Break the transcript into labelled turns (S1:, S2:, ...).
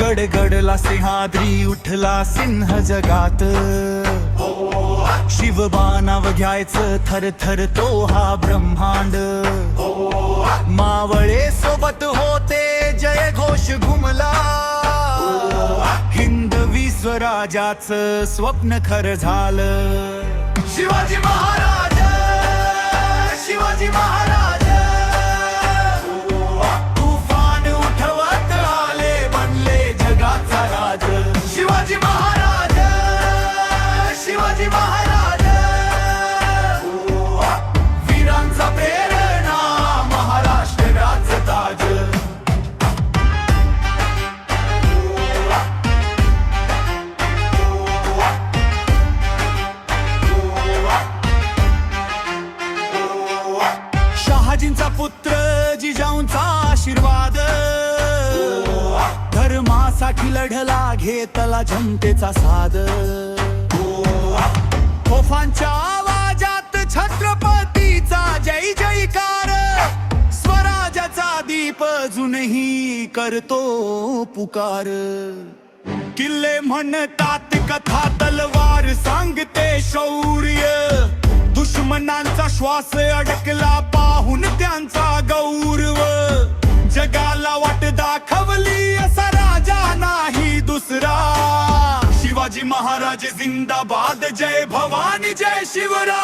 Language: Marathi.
S1: गडगडला सिंहाद्री उठला सिंह जगात. शिवबाणाव घ्यायचं थर थर तो हा ब्रह्मांड. मावळे सोबत होते जय घोष घुमला हिंदवी स्वप्न खर झालं. शिवाजी महाराज पुत्र जिजाऊंचा आशीर्वाद. धर्मासाठी लढला घेतला जनतेचा साद. तोफांच्या आवाजात छत्रपतीचा जय जयकार. स्वराजाचा दीप अजूनही करतो पुकार. किल्ले म्हणतात कथा तलवार सांगते शौर्य. दुश्मनांचा श्वास अडकला पाहून त्यांचा गौरव. जगाला वाट दाखवली असा राजा नाही दुसरा. शिवाजी महाराज जिंदाबाद जय भवानी जय शिवरा